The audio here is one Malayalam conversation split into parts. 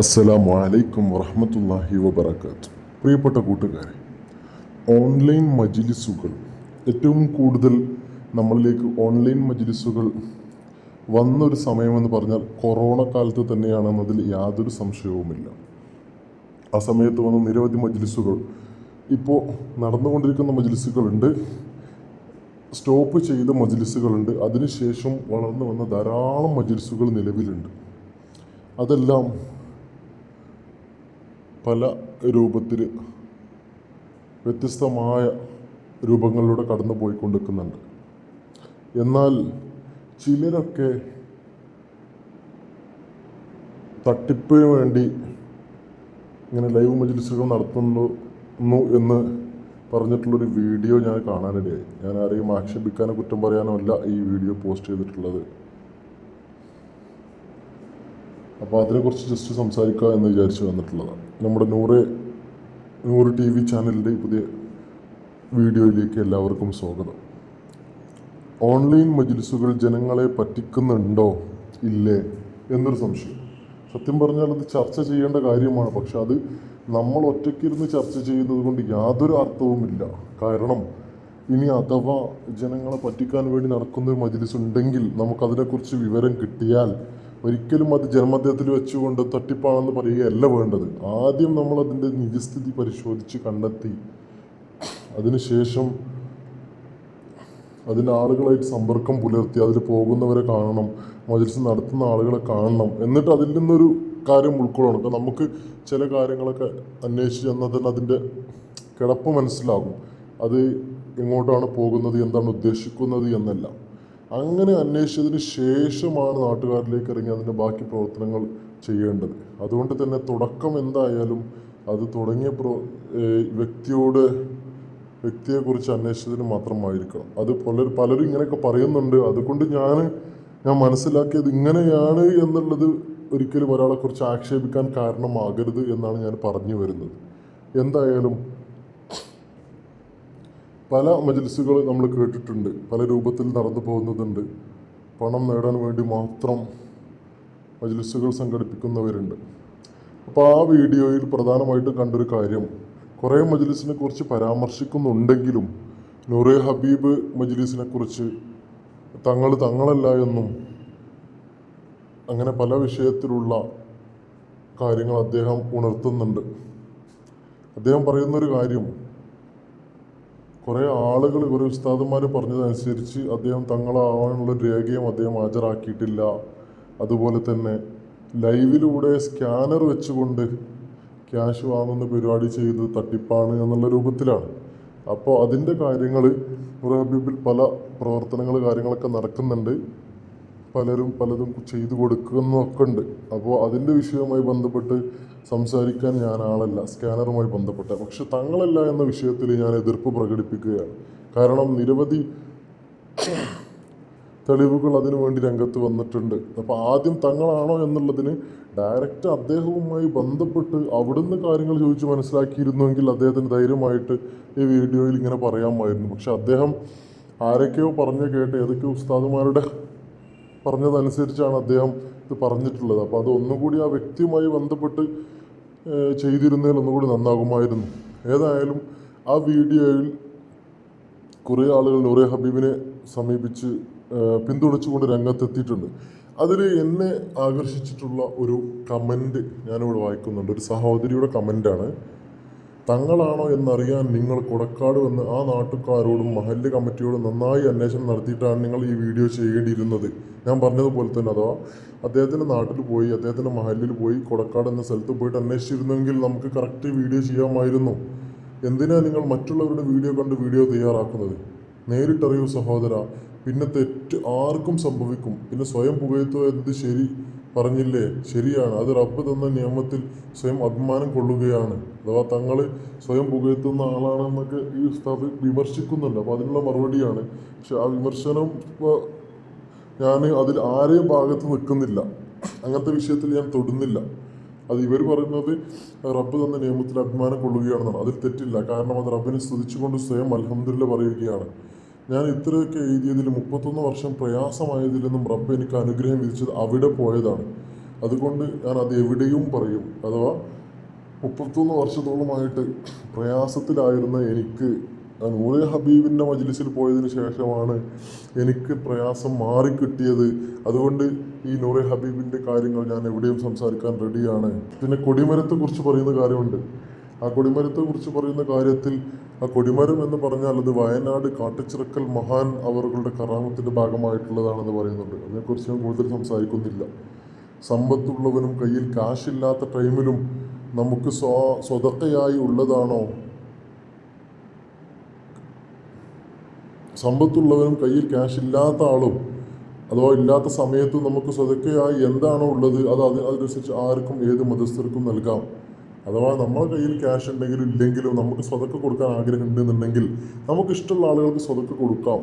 അസ്സലാമു അലൈക്കും വറഹമത്തല്ലാഹി വബർക്കാത്തു പ്രിയപ്പെട്ട കൂട്ടുകാരെ ഓൺലൈൻ മജിലിസുകൾ ഏറ്റവും കൂടുതൽ നമ്മളിലേക്ക് ഓൺലൈൻ മജിലിസുകൾ വന്നൊരു സമയമെന്ന് പറഞ്ഞാൽ കൊറോണ കാലത്ത് തന്നെയാണെന്നതിൽ യാതൊരു സംശയവുമില്ല. ആ സമയത്ത് വന്ന നിരവധി മജിലിസുകൾ ഇപ്പോൾ നടന്നുകൊണ്ടിരിക്കുന്ന മജിലിസുകളുണ്ട്. സ്റ്റോപ്പ് ചെയ്ത മജിലിസുകളുണ്ട്. അതിനുശേഷം വളർന്നു വന്ന ധാരാളം മജിലിസുകൾ നിലവിലുണ്ട്. അതെല്ലാം പല രൂപത്തിൽ വ്യത്യസ്തമായ രൂപങ്ങളിലൂടെ കടന്നു പോയിക്കൊണ്ടിരിക്കുന്നുണ്ട്. എന്നാൽ ചിലരൊക്കെ തട്ടിപ്പിന് വേണ്ടി ഇങ്ങനെ ലൈവ് മജ്ലിസുകൾ നടത്തുന്നു ന്നു എന്ന് പറഞ്ഞിട്ടുള്ളൊരു വീഡിയോ ഞാൻ കാണാനിടയായി. ഞാൻ ആരെയും ആക്ഷേപിക്കാനോ കുറ്റം പറയാനോ അല്ല ഈ വീഡിയോ പോസ്റ്റ് ചെയ്തിട്ടുള്ളത്. അപ്പോൾ അതിനെക്കുറിച്ച് ജസ്റ്റ് സംസാരിക്കുക എന്ന് വിചാരിച്ച് വന്നിട്ടുള്ളതാണ്. നമ്മുടെ നൂറ് നൂറ് ടി വി ചാനലിന്റെ പുതിയ വീഡിയോയിലേക്ക് എല്ലാവർക്കും സ്വാഗതം. ഓൺലൈൻ മജ്ലിസുകൾ ജനങ്ങളെ പറ്റിക്കുന്നുണ്ടോ? ഇല്ലേ? എന്നൊരു സംശയം. സത്യം പറഞ്ഞാൽ അത് ചർച്ച ചെയ്യേണ്ട കാര്യമാണ്. പക്ഷെ അത് നമ്മൾ ഒറ്റയ്ക്കിരുന്ന് ചർച്ച ചെയ്യുന്നത് കൊണ്ട് യാതൊരു അർത്ഥവുമില്ല കാരണം ഇനി അഥവാ ജനങ്ങളെ പറ്റിക്കാൻ വേണ്ടി നടക്കുന്ന ഒരു മജ്ലിസ് ഉണ്ടെങ്കിൽ നമുക്കതിനെക്കുറിച്ച് വിവരം കിട്ടിയാൽ ഒരിക്കലും അത് ജന്മദേഹത്തിൽ വെച്ചുകൊണ്ട് തട്ടിപ്പാണെന്ന് പറയുകയല്ല വേണ്ടത്. ആദ്യം നമ്മൾ അതിന്റെ നിജസ്ഥിതി പരിശോധിച്ച് കണ്ടെത്തി. അതിനുശേഷം അതിന് ആളുകളായിട്ട് സമ്പർക്കം പുലർത്തി അതിൽ പോകുന്നവരെ കാണണം മജിൽസ് നടത്തുന്ന ആളുകളെ കാണണം. എന്നിട്ട് അതിൽ നിന്നൊരു കാര്യം ഉൾക്കൊള്ളണം. അപ്പം നമുക്ക് ചില കാര്യങ്ങളൊക്കെ അന്വേഷിച്ച് തന്നാൽ തന്നെ അതിന്റെ കിടപ്പ് മനസ്സിലാകും. അത് എങ്ങോട്ടാണ് പോകുന്നത് എന്താണ് ഉദ്ദേശിക്കുന്നത് എന്നല്ല. അങ്ങനെ അന്വേഷിച്ചതിന് ശേഷമാണ് നാട്ടുകാരിലേക്ക് ഇറങ്ങി അതിന്റെ ബാക്കി പ്രവർത്തനങ്ങൾ ചെയ്യേണ്ടത്. അതുകൊണ്ട് തന്നെ തുടക്കം എന്തായാലും അത് തുടങ്ങിയ പ്രോ വ്യക്തിയോട് വ്യക്തിയെക്കുറിച്ച് അന്വേഷിച്ചതിന് മാത്രമായിരിക്കണം. അത് പല പലരും ഇങ്ങനെയൊക്കെ പറയുന്നുണ്ട്. അതുകൊണ്ട് ഞാൻ ഞാൻ മനസ്സിലാക്കിയത് ഇങ്ങനെയാണ് എന്നുള്ളത് ഒരിക്കലും ഒരാളെക്കുറിച്ച് ആക്ഷേപിക്കാൻ കാരണമാകരുത് എന്നാണ് ഞാൻ പറഞ്ഞു വരുന്നത്. എന്തായാലും പല മജിൽസുകൾ നമ്മൾ കേട്ടിട്ടുണ്ട്. പല രൂപത്തിൽ നടന്നു പോകുന്നതുണ്ട് പണം നേടാൻ വേണ്ടി മാത്രം മജിൽസുകൾ സംഘടിപ്പിക്കുന്നവരുണ്ട്. അപ്പോൾ ആ വീഡിയോയിൽ പ്രധാനമായിട്ട് കണ്ടൊരു കാര്യം. കുറേ മജിലിസിനെ കുറിച്ച് പരാമർശിക്കുന്നുണ്ടെങ്കിലും നൂറെ ഹബീബ് മജിലിസിനെ കുറിച്ച് തങ്ങൾ തങ്ങളല്ല എന്നും അങ്ങനെ പല വിഷയത്തിലുള്ള കാര്യങ്ങൾ അദ്ദേഹം ഉണർത്തുന്നുണ്ട്. അദ്ദേഹം പറയുന്നൊരു കാര്യം കുറേ ആളുകൾ കുറേ ഉസ്താദന്മാർ പറഞ്ഞതനുസരിച്ച് അദ്ദേഹം തങ്ങളാവാനുള്ള രേഖയും അദ്ദേഹം ഹാജരാക്കിയിട്ടില്ല. അതുപോലെ തന്നെ ലൈവിലൂടെ സ്കാനർ വെച്ചുകൊണ്ട് ക്യാഷ് വാങ്ങുന്ന പരിപാടി ചെയ്ത് തട്ടിപ്പാണ് എന്നുള്ള രൂപത്തിലാണ്. അപ്പോൾ അതിന്റെ കാര്യങ്ങൾ ഹബീബിൽ പല പ്രവർത്തനങ്ങൾ കാര്യങ്ങളൊക്കെ നടക്കുന്നുണ്ട്. പലരും പലതും ചെയ്തു കൊടുക്കുന്നൊക്കെ ഉണ്ട്. അപ്പോൾ അതിന്റെ വിഷയവുമായി ബന്ധപ്പെട്ട് സംസാരിക്കാൻ ഞാൻ ആളല്ല സ്കാനറുമായി ബന്ധപ്പെട്ട. പക്ഷെ തങ്ങളല്ല എന്ന വിഷയത്തിൽ ഞാൻ എതിർപ്പ് പ്രകടിപ്പിക്കുകയാണ്. കാരണം നിരവധി തെളിവുകൾ അതിനു വേണ്ടി രംഗത്ത് വന്നിട്ടുണ്ട്. അപ്പോൾ ആദ്യം തങ്ങളാണോ എന്നുള്ളതിന് ഡയറക്റ്റ് അദ്ദേഹവുമായി ബന്ധപ്പെട്ട് അവിടുന്ന് കാര്യങ്ങൾ ചോദിച്ച് മനസ്സിലാക്കിയിരുന്നുവെങ്കിൽ അദ്ദേഹത്തിന് ധൈര്യമായിട്ട് ഈ വീഡിയോയിൽ ഇങ്ങനെ പറയാമായിരുന്നു. പക്ഷെ അദ്ദേഹം ആരൊക്കെയോ പറഞ്ഞു കേട്ട് ഏതൊക്കെയോ ഉസ്താദുമാരുടെ പറഞ്ഞതനുസരിച്ചാണ് അദ്ദേഹം ഇത് പറഞ്ഞിട്ടുള്ളത്. അപ്പോൾ അത് ഒന്നുകൂടി ആ വ്യക്തിയുമായി ബന്ധപ്പെട്ട് ചെയ്തിരുന്നതിൽ ഒന്നുകൂടി നന്നാകുമായിരുന്നു. ഏതായാലും ആ വീഡിയോയിൽ കുറേ ആളുകൾ നൂറെ ഹബീബിനെ സമീപിച്ച് പിന്തുണച്ചുകൊണ്ട് രംഗത്തെത്തിയിട്ടുണ്ട്. അതിൽ എന്നെ ആകർഷിച്ചിട്ടുള്ള ഒരു കമന്റ് ഞാനിവിടെ വായിക്കുന്നുണ്ട്. ഒരു സഹോദരിയുടെ കമന്റാണ്. തങ്ങളാണോ എന്നറിയാൻ നിങ്ങൾ കൊടക്കാട് വന്ന് ആ നാട്ടുകാരോടും മഹല്ല് കമ്മിറ്റിയോടും നന്നായി അന്വേഷണം നടത്തിയിട്ടാണ് നിങ്ങൾ ഈ വീഡിയോ ചെയ്യേണ്ടിയിരുന്നത്? ഞാൻ പറഞ്ഞതുപോലെ തന്നെ അഥവാ അദ്ദേഹത്തിന്റെ നാട്ടിൽ പോയി അദ്ദേഹത്തിന്റെ മഹലിൽ പോയി കൊടക്കാട് എന്ന സ്ഥലത്ത് പോയിട്ട് അന്വേഷിച്ചിരുന്നെങ്കിൽ നമുക്ക് കറക്റ്റ് വീഡിയോ ചെയ്യാമായിരുന്നു. എന്തിനാണ് നിങ്ങൾ മറ്റുള്ളവരുടെ വീഡിയോ കണ്ട് വീഡിയോ തയ്യാറാക്കുന്നത്? നേരിട്ടറിയൂ സഹോദര പിന്നെ തെറ്റ് ആർക്കും സംഭവിക്കും. പിന്നെ സ്വയം പുകയത്തോ എന്നത് ശരി പറഞ്ഞില്ലേ? ശരിയാണ്. അത് റബ്ബ് തന്ന നിയമത്തിൽ സ്വയം അഭിമാനം കൊള്ളുകയാണ്. അഥവാ തങ്ങൾ സ്വയം പുകയത്തുന്ന ആളാണെന്നൊക്കെ ഈ ഉസ്താദ് വിമർശിക്കുന്നുണ്ട്. അപ്പോൾ അതിനുള്ള മറുപടിയാണ്. പക്ഷെ ആ വിമർശനം ഞാൻ അതിൽ ആരെയും ഭാഗത്ത് നിൽക്കുന്നില്ല. അങ്ങനത്തെ വിഷയത്തിൽ ഞാൻ തൊടുന്നില്ല. അത് ഇവർ പറയുന്നത് റബ്ബ് തന്ന നിയമത്തിൽ അഭിമാനം കൊള്ളുകയാണെന്നാണ്. അതിൽ തെറ്റില്ല. കാരണം അത് റബ്ബിനെ സ്തുതിച്ചുകൊണ്ട് സ്വയം അലഹമ്മദില്ല പറയുകയാണ്. ഞാൻ ഇത്രയൊക്കെ എഴുതിയതിൽ മുപ്പത്തൊന്ന് വർഷം പ്രയാസമായതിൽ നിന്നും റബ്ബ് എനിക്ക് അനുഗ്രഹം വിധിച്ചത് അവിടെ പോയതാണ്. അതുകൊണ്ട് ഞാൻ അത് എവിടെയും പറയും. അഥവാ മുപ്പത്തൊന്ന് വർഷത്തോളമായിട്ട് പ്രയാസത്തിലായിരുന്ന എനിക്ക് നൂറെ ഹബീബിന്റെ മജ്ലിസിൽ പോയതിന് ശേഷമാണ് എനിക്ക് പ്രയാസം മാറിക്കിട്ടിയത്. അതുകൊണ്ട് ഈ നൂറെ ഹബീബിന്റെ കാര്യങ്ങൾ ഞാൻ എവിടെയും സംസാരിക്കാൻ റെഡിയാണ്. പിന്നെ കൊടിമരത്തെക്കുറിച്ച് പറയുന്ന കാര്യമുണ്ട്. ആ കൊടിമരത്തെക്കുറിച്ച് പറയുന്ന കാര്യത്തിൽ ആ കൊടിമരം എന്ന് പറഞ്ഞാൽ അത് വയനാട് കാട്ടിച്ചിറക്കൽ മഹാൻ അവറുകളുടെ കറാമത്തിന്റെ ഭാഗമായിട്ടുള്ളതാണെന്ന് പറയുന്നുണ്ട്. അതിനെക്കുറിച്ച് ഞാൻ കൂടുതൽ സംസാരിക്കുന്നില്ല. സമ്പത്തുള്ളവനും കയ്യിൽ കാശില്ലാത്ത ടൈമിലും നമുക്ക് സ്വ സ്വതക്കയായി ഉള്ളതാണോ? സമ്പത്തുള്ളവനും കയ്യിൽ ക്യാഷ് ഇല്ലാത്ത ആളും അഥവാ ഇല്ലാത്ത സമയത്ത് നമുക്ക് സ്വതക്കയായി എന്താണോ ഉള്ളത് അത് അത് അതനുസരിച്ച് ആർക്കും ഏത് മതസ്ഥർക്കും നൽകാം. അഥവാ നമ്മുടെ കയ്യിൽ ക്യാഷ് ഉണ്ടെങ്കിലും ഇല്ലെങ്കിലും നമുക്ക് സ്വതക്ക കൊടുക്കാൻ ആഗ്രഹം ഉണ്ടെന്നുണ്ടെങ്കിൽ നമുക്ക് ഇഷ്ടമുള്ള ആളുകൾക്ക് സ്വതക്ക കൊടുക്കാം.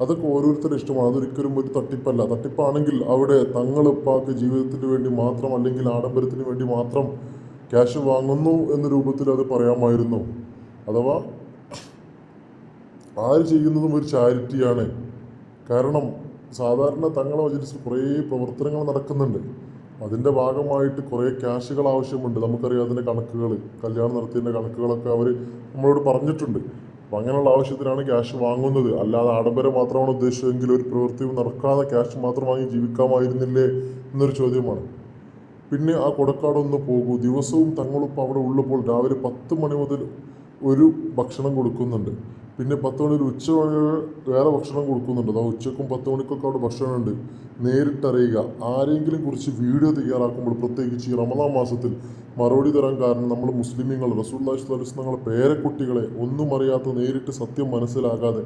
അതൊക്കെ ഓരോരുത്തരുടെ ഇഷ്ടമാണ്. അതൊരിക്കലും ഒരു തട്ടിപ്പല്ല. തട്ടിപ്പാണെങ്കിൽ അവിടെ തങ്ങളുപ്പാക്ക് ജീവിതത്തിന് വേണ്ടി മാത്രം അല്ലെങ്കിൽ ആഡംബരത്തിന് വേണ്ടി മാത്രം ക്യാഷ് വാങ്ങുന്നു എന്ന രൂപത്തിൽ അത് പറയാമായിരുന്നു. അഥവാ ആര് ചെയ്യുന്നതും ഒരു ചാരിറ്റിയാണ്. കാരണം സാധാരണ തങ്ങളെ വചിച്ച് കുറേ പ്രവർത്തനങ്ങൾ നടക്കുന്നുണ്ട്. അതിന്റെ ഭാഗമായിട്ട് കുറേ ക്യാഷുകൾ ആവശ്യമുണ്ട്. നമുക്കറിയാം അതിന്റെ കണക്കുകൾ കല്യാണം നടത്തിയതിന്റെ കണക്കുകളൊക്കെ അവർ നമ്മളോട് പറഞ്ഞിട്ടുണ്ട്. അപ്പം അങ്ങനെയുള്ള ആവശ്യത്തിനാണ് ക്യാഷ് വാങ്ങുന്നത്. അല്ലാതെ ആഡംബരം മാത്രമാണ് ഉദ്ദേശിച്ചതെങ്കിൽ ഒരു പ്രവൃത്തിയും നടക്കാതെ ക്യാഷ് മാത്രം വാങ്ങി ജീവിക്കാമായിരുന്നില്ലേ എന്നൊരു ചോദ്യമാണ്. പിന്നെ ആ കൊടക്കാടൊന്ന് പോകൂ. ദിവസവും തങ്ങളിപ്പോൾ അവിടെ ഉള്ളപ്പോൾ രാവിലെ പത്ത് മണി മുതൽ ഒരു ഭക്ഷണം കൊടുക്കുന്നുണ്ട്. പിന്നെ പത്ത് മണി ഒരു ഉച്ച വേറെ ഭക്ഷണം കൊടുക്കുന്നുണ്ട്. അതാ ഉച്ചക്കും പത്ത് മണിക്കൊക്കെ അവിടെ ഭക്ഷണമുണ്ട്. നേരിട്ടറിയുക. ആരെങ്കിലും കുറിച്ച് വീഡിയോ തയ്യാറാക്കുമ്പോൾ പ്രത്യേകിച്ച് ഈ റമദാൻ മാസത്തിൽ മറുപടി തരാൻ കാരണം നമ്മൾ മുസ്ലിമീങ്ങൾ റസൂല്ലാഹി സ്വലസ് പേരക്കുട്ടികളെ ഒന്നും അറിയാത്ത നേരിട്ട് സത്യം മനസ്സിലാകാതെ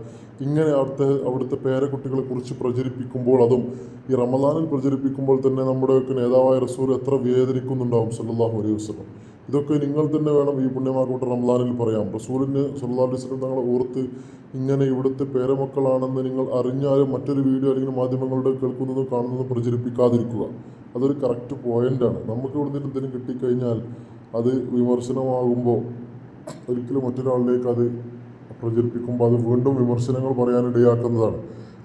ഇങ്ങനെ അവിടുത്തെ അവിടുത്തെ പേരക്കുട്ടികളെ കുറിച്ച് പ്രചരിപ്പിക്കുമ്പോൾ അതും ഈ റമദാനിൽ പ്രചരിപ്പിക്കുമ്പോൾ തന്നെ നമ്മുടെയൊക്കെ നേതാവായ റസൂൽ എത്ര വേദനിക്കുന്നുണ്ടാവും സല്ലാഹു അലൈഹി വസല്ലം. ഇതൊക്കെ നിങ്ങൾ തന്നെ വേണം ഈ പുണ്യമാക്കൂട്ട് റംലാനിൽ പറയാം. റസൂലിന് വസല്ലം തങ്ങളെ ഓർത്ത് ഇങ്ങനെ ഇവിടുത്തെ പേരമക്കളാണെന്ന് നിങ്ങൾ അറിഞ്ഞാലും മറ്റൊരു വീഡിയോ അല്ലെങ്കിൽ മാധ്യമങ്ങളുടെ കേൾക്കുന്നതോ കാണുന്നതോ പ്രചരിപ്പിക്കാതിരിക്കുക. അതൊരു കറക്റ്റ് പോയിന്റാണ് നമുക്ക് ഇവിടുന്ന് എന്തെങ്കിലും കിട്ടിക്കഴിഞ്ഞാൽ അത് വിമർശനമാകുമ്പോൾ ഒരിക്കലും മറ്റൊരാളിലേക്ക് അത് പ്രചരിപ്പിക്കുമ്പോൾ അത് വീണ്ടും വിമർശനങ്ങൾ പറയാനിടയാക്കുന്നതാണ്.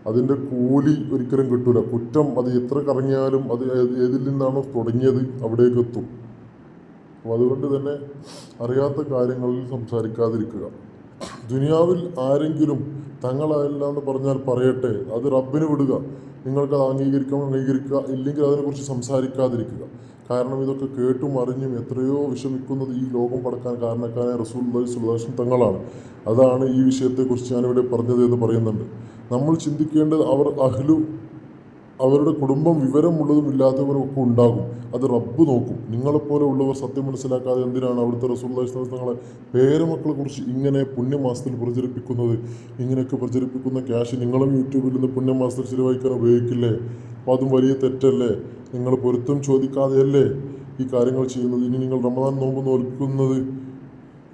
അതിന്റെ കൂലി ഒരിക്കലും കിട്ടൂല. കുറ്റം അത് എത്ര കറങ്ങിയാലും അത് ഏത് ഏതിൽ നിന്നാണോ തുടങ്ങിയത് അവിടേക്ക് എത്തും. അപ്പോൾ അതുകൊണ്ട് തന്നെ അറിയാത്ത കാര്യങ്ങളിൽ സംസാരിക്കാതിരിക്കുക. ദുനിയാവിൽ ആരെങ്കിലും തങ്ങളല്ല എന്ന് പറഞ്ഞാൽ പറയട്ടെ അത് റബ്ബിന് വിടുക. നിങ്ങൾക്കത് അംഗീകരിക്കണം അംഗീകരിക്കുക ഇല്ലെങ്കിൽ അതിനെക്കുറിച്ച് സംസാരിക്കാതിരിക്കുക. കാരണം ഇതൊക്കെ കേട്ടും അറിഞ്ഞും എത്രയോ വിഷമിക്കുന്നത് ഈ ലോകം പടക്കാൻ കാരണക്കാരായ റസൂൽ സുല്ലാഷൻ തങ്ങളാണ്. അതാണ് ഈ വിഷയത്തെക്കുറിച്ച് ഞാനിവിടെ പറഞ്ഞത് എന്ന് പറയുന്നുണ്ട്. നമ്മൾ ചിന്തിക്കേണ്ടത് അവർ അഹ്ലു അവരുടെ കുടുംബം വിവരമുള്ളതും ഇല്ലാത്തവരും ഒക്കെ ഉണ്ടാകും. അത് റബ്ബ് നോക്കും. നിങ്ങളെപ്പോലെ ഉള്ളവർ സത്യം മനസ്സിലാക്കാതെ എന്തിനാണ് അവിടുത്തെ റസൂൽ തങ്ങളെ പേരമക്കളെ കുറിച്ച് ഇങ്ങനെ പുണ്യമാസത്തിൽ പ്രചരിപ്പിക്കുന്നത്? ഇങ്ങനെയൊക്കെ പ്രചരിപ്പിക്കുന്ന ക്യാഷ് നിങ്ങളും യൂട്യൂബിൽ നിന്ന് പുണ്യമാസത്തിൽ ചിലവഴിക്കാൻ ഉപയോഗിക്കില്ലേ? അപ്പോൾ അതും വലിയ തെറ്റല്ലേ? നിങ്ങൾ പൊരുത്തം ചോദിക്കാതെയല്ലേ ഈ കാര്യങ്ങൾ ചെയ്യുന്നത്? ഇനി നിങ്ങൾ റമദാൻ നോമ്പ് നോൽക്കുന്നത്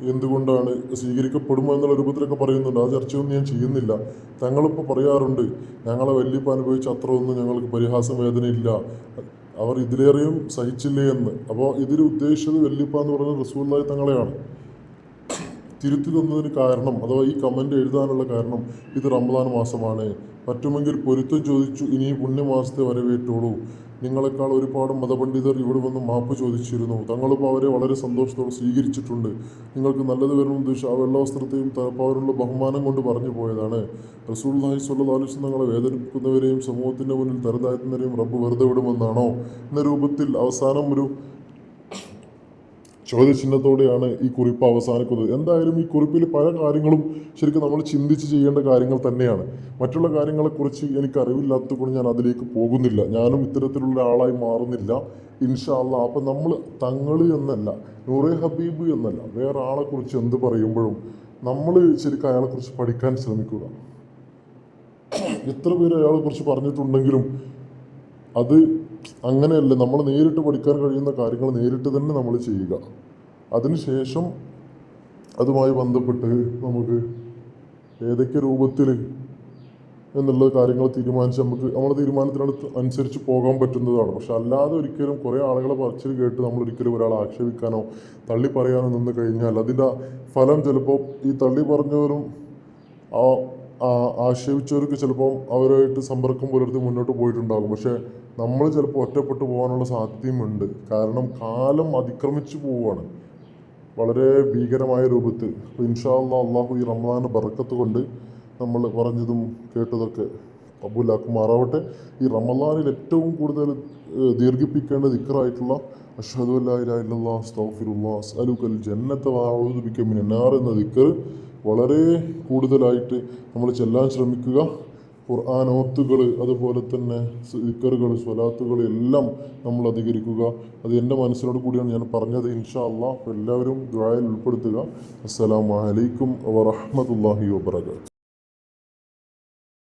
എന്തുകൊണ്ടാണ് സ്വീകരിക്കപ്പെടുമോ എന്നുള്ള രൂപത്തിലൊക്കെ പറയുന്നുണ്ട്. ആ ചർച്ചയൊന്നും ഞാൻ ചെയ്യുന്നില്ല. തങ്ങളിപ്പോൾ പറയാറുണ്ട് ഞങ്ങളെ വല്യപ്പ അനുഭവിച്ച അത്ര ഒന്നും ഞങ്ങൾക്ക് പരിഹാസം വേദനയില്ല. അവർ ഇതിലേറെയും സഹിച്ചില്ലേ എന്ന്. അപ്പോൾ ഇതിൽ ഉദ്ദേശിച്ചത് വല്യപ്പ എന്ന് പറയുന്നത് റസൂല്ലായി തങ്ങളെയാണ്. തിരുത്തി തന്നതിന് കാരണം അഥവാ ഈ കമന്റ് എഴുതാനുള്ള കാരണം ഇത് റമദാൻ മാസമാണ്. പറ്റുമെങ്കിൽ പൊരുത്തം ചോദിച്ചു ഇനി പുണ്യമാസത്തെ വരവേറ്റുള്ളൂ നിങ്ങളെക്കാൾ ഒരുപാട് മതപണ്ഡിതർ ഇവിടെ വന്ന് മാപ്പ് ചോദിച്ചിരുന്നു. തങ്ങളിപ്പോൾ അവരെ വളരെ സന്തോഷത്തോടെ സ്വീകരിച്ചിട്ടുണ്ട്. നിങ്ങൾക്ക് നല്ലത് വരണം ഉദ്ദേശിച്ച് ആ വെള്ളവസ്ത്രത്തെയും തലപ്പാവരുള്ള ബഹുമാനം കൊണ്ട് പറഞ്ഞു പോയതാണ്. റസൂൽഹി സ്വല്ലാസ് തങ്ങളെ വേദനിപ്പിക്കുന്നവരെയും സമൂഹത്തിന്റെ മുന്നിൽ തരതാഴ്ത്തുന്നവരെയും റബ്ബ് വെറുതെ വിടുമെന്നാണോ? എന്ന രൂപത്തിൽ അവസാനം ഒരു ചോദ്യചിഹ്നത്തോടെയാണ് ഈ കുറിപ്പ് അവസാനിക്കുന്നത്. എന്തായാലും ഈ കുറിപ്പിൽ പല കാര്യങ്ങളും ശരിക്കും നമ്മൾ ചിന്തിച്ച് ചെയ്യേണ്ട കാര്യങ്ങൾ തന്നെയാണ്. മറ്റുള്ള കാര്യങ്ങളെക്കുറിച്ച് എനിക്ക് അറിവില്ലാത്തതുകൊണ്ട് ഞാൻ അതിലേക്ക് പോകുന്നില്ല. ഞാനും ഇത്തരത്തിലുള്ള ആളായി മാറുന്നില്ല. ഇൻഷാല്ല അപ്പം നമ്മൾ തങ്ങൾ എന്നല്ല നൂറെ ഹബീബ് എന്നല്ല വേറെ ആളെക്കുറിച്ച് എന്ത് പറയുമ്പോഴും നമ്മൾ ശരിക്കും അയാളെക്കുറിച്ച് പഠിക്കാൻ ശ്രമിക്കുക. എത്ര പേര് അയാളെക്കുറിച്ച് പറഞ്ഞിട്ടുണ്ടെങ്കിലും അത് അങ്ങനെയല്ല നമ്മൾ നേരിട്ട് പഠിക്കാൻ കഴിയുന്ന കാര്യങ്ങൾ നേരിട്ട് തന്നെ നമ്മൾ ചെയ്യുക. അതിനുശേഷം അതുമായി ബന്ധപ്പെട്ട് നമുക്ക് ഏതൊക്കെ രൂപത്തിൽ എന്നുള്ള കാര്യങ്ങൾ തീരുമാനിച്ച് നമുക്ക് നമ്മുടെ തീരുമാനത്തിനടുത്ത് അനുസരിച്ച് പോകാൻ പറ്റുന്നതാണ്. പക്ഷെ അല്ലാതെ ഒരിക്കലും കുറേ ആളുകളെ പറച്ചിൽ കേട്ട് നമ്മൾ ഒരിക്കലും ഒരാളെ ആക്ഷേപിക്കാനോ തള്ളി പറയാനോ നിന്ന് കഴിഞ്ഞാൽ അതിന്റെ ഫലം ചിലപ്പോൾ ഈ തള്ളി പറഞ്ഞവരും ആ ആക്ഷേപിച്ചവർക്ക് ചിലപ്പോൾ അവരുമായിട്ട് സമ്പർക്കം പുലർത്തി മുന്നോട്ട് പോയിട്ടുണ്ടാകും. പക്ഷേ നമ്മൾ ചിലപ്പോൾ ഒറ്റപ്പെട്ടു പോകാനുള്ള സാധ്യതയുമുണ്ട്. കാരണം കാലം അതിക്രമിച്ചു പോവുകയാണ്. വളരെ ഭീകരമായ രൂപത്തിൽ. അപ്പോൾ ഇൻഷാ അല്ലാ അള്ളാഹു ഈ റമദാന് ബറക്കത്ത് കൊണ്ട് നമ്മൾ പറഞ്ഞതും കേട്ടതൊക്കെ കബൂലാക്കുമാറാവട്ടെ ഈ റമദാനിൽ ഏറ്റവും കൂടുതൽ ദീർഘിപ്പിക്കേണ്ട ദിക്കറായിട്ടുള്ള അഷ്ഹദു അല്ലാ ഇലാഹ ഇല്ലല്ലാഹ് അസ്തഗ്ഫിറുല്ലാഹ് അസ്അലുകൽ ജന്നത വഅഊദു ബിക മിനന്നാർ എന്ന ദിക്കർ വളരെ കൂടുതലായിട്ട് നമ്മൾ ചെല്ലാൻ ശ്രമിക്കുക. ഖുർആൻ ഓത്തുകൾ അതുപോലെ തന്നെ സ്വീക്കറുകൾ സ്വലാത്തുകൾ എല്ലാം നമ്മൾ അധികരിക്കുക. അത് എന്റെ മനസ്സിനോട് കൂടിയാണ് ഞാൻ പറഞ്ഞത്. ഇൻഷാ അള്ളാഹ് എല്ലാവരും ദ്വായിൽ ഉൾപ്പെടുത്തുക. അസ്സലാമു അലൈക്കും വറഹ്മത്തുള്ളാഹി വബറകാതുഹു.